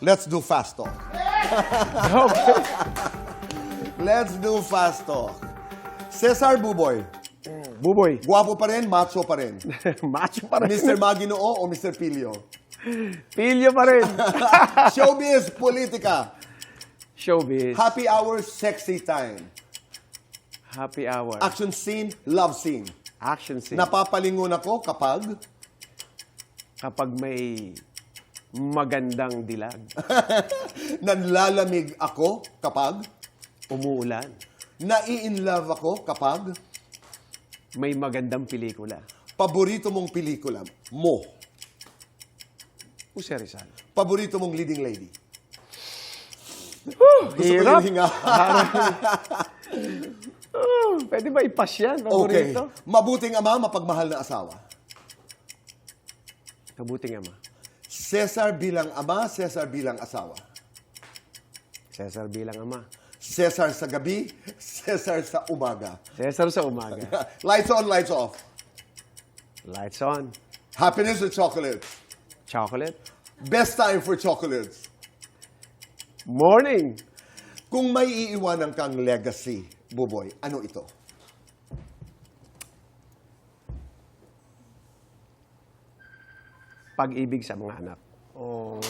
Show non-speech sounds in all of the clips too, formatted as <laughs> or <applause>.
Let's do fast talk. <laughs> Let's do fast talk. Cesar Buboy, Buboy. guwapo pa rin, macho pa rin. <laughs> Macho pa rin. Mr. Maginoo o Mr. Pilio? Pilyo pa rin. <laughs> Showbiz, politika. Showbiz. Happy hour, sexy time. Happy hour. Action scene, love scene. Action scene. Napapalingon ako kapag Kapag may magandang dilag, <laughs> nanlalamig ako kapag umuulan, nai-in-love ako kapag may magandang pelikula. paborito mong pelikula mo. Jose Rizal. Paborito mong leading lady. Gusto ko Hirap. yung hinga. Oh, pwede ba ipas yan? okay. Paborito? Mabuting ama, mapagmahal na asawa. Kabuting ama. Cesar bilang ama, Cesar bilang asawa. Cesar bilang ama. Cesar sa gabi, Cesar sa umaga. Cesar sa umaga. <laughs> lights on, lights off. Lights on. Happiness with chocolates. Chocolate. Best time for chocolates. Morning. Kung may iiwanan kang legacy, Buboy, ano ito? Pag-ibig sa mga anak. Oh.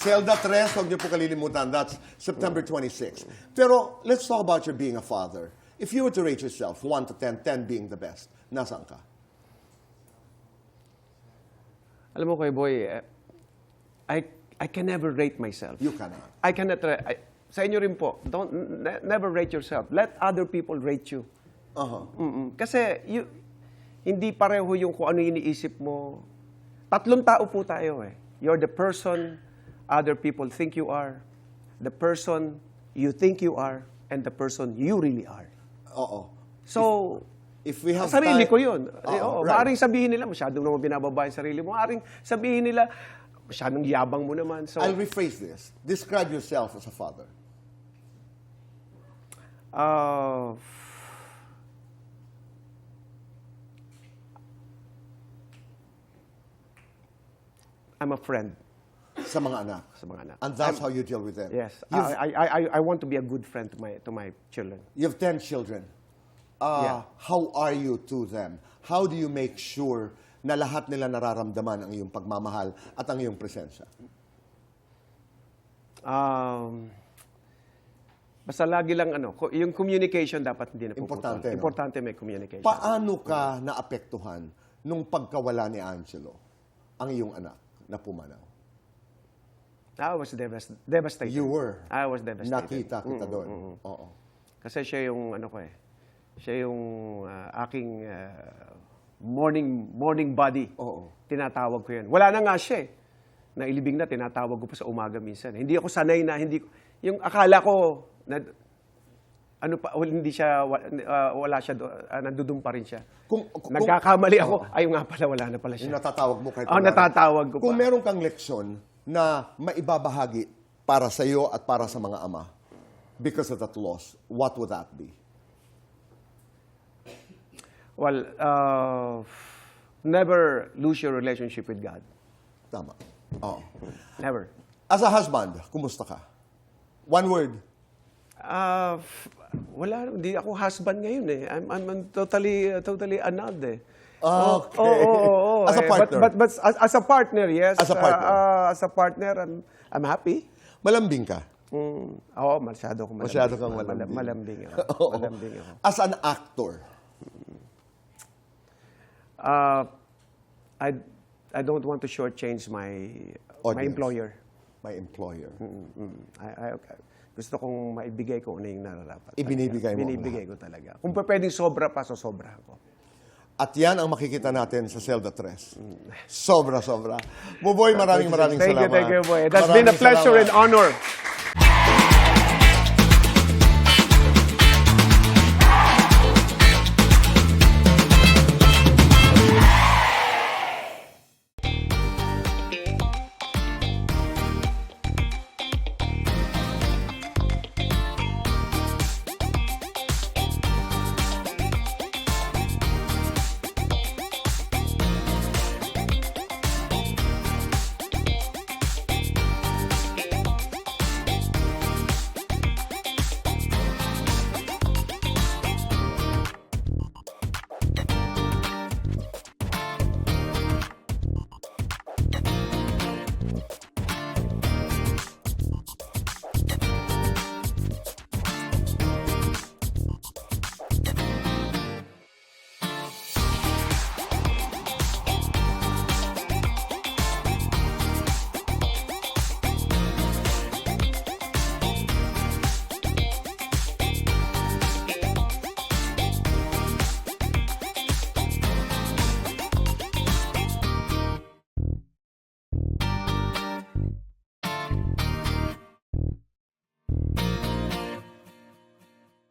Zelda 3, huwag niyo po kalilimutan. That's September 26. Pero let's talk about your being a father. If you were to rate yourself, 1 to 10, 10 being the best, nasaan ka? Alam mo, Kuya Boy, eh, I, I can never rate myself. You cannot. I cannot, ra- I, sa inyo rin po, don't, ne- never rate yourself. Let other people rate you. Uh-huh. Mm-mm. Kasi you, hindi pareho yung kung ano iniisip mo. Tatlong tao po tayo eh. You're the person other people think you are, the person you think you are, and the person you really are. Oo. So, If we have sarili time- ko yun. Oo, Eh, oo, right. Maaring sabihin nila, masyadong naman binababa yung sarili mo. Maaring sabihin nila, masyadong yabang mo naman. So, I'll rephrase this. Describe yourself as a father. uh, I'm a friend sa mga anak. sa mga anak. And that's how you deal with them. Yes, You've, I, I, I, I want to be a good friend to my, to my children. you have 10 children. Uh, Yeah. How are you to them? How do you make sure na lahat nila nararamdaman ang iyong pagmamahal at ang iyong presensya? Um, basta lagi lang ano, ko- yung communication dapat hindi na Importante, no? Importante may communication. Paano ka naapektuhan nung pagkawala ni Angelo, ang iyong anak na pumanaw? I was devast- devastated. You were. I was devastated. Nakita kita doon. Oo. Kasi siya yung ano ko eh. Siya yung ah, aking ah, morning morning body. Oo. Tinatawag ko 'yun. Wala na nga siya eh. Nailibing na tinatawag ko pa sa umaga minsan. Hindi ako sanay na hindi yung akala ko na ano pa wal- hindi siya ah, wala siya do, ah, nandudum pa rin siya. Kung- kung- Nagkakamali ako, ay nga pala wala na pala siya. natatawag mo kahit Oh, natatawag ko Kung pa. meron kang leksyon na maibabahagi para sa iyo at para sa mga ama because of that loss, what would that be? Well, uh, never lose your relationship with God. Tama. Oo. Never. As a husband, kumusta ka? One word. F- wala, hindi ako husband ngayon eh. I'm, I'm, totally, uh, totally annulled eh. Oh, Okay. Oo, oo, oo, As a eh. partner. But, but, but as, as a partner, yes. As a partner. Ah, ah, as a partner, I'm, I'm happy. Malambing ka. Mm, oo, masyado ko malambing. Masyado kang Mal- malambing. Malambing ako. <laughs> Oo. malambing ako. As an actor, Ah, I, I don't want to shortchange my, my Audience. employer. my employer, Mm, mm. I, I, gusto kong maibigay ko ano yung nararapat. Ibinibigay mo Binibigay ko talaga. Kung pa pwedeng sobra pa, so sobra ko. at yan ang makikita natin sa Zelda 3. Sobra, sobra. Buboy, maraming maraming thank salamat. you, thank you, boy. That's Maraming been a pleasure salamat. and honor.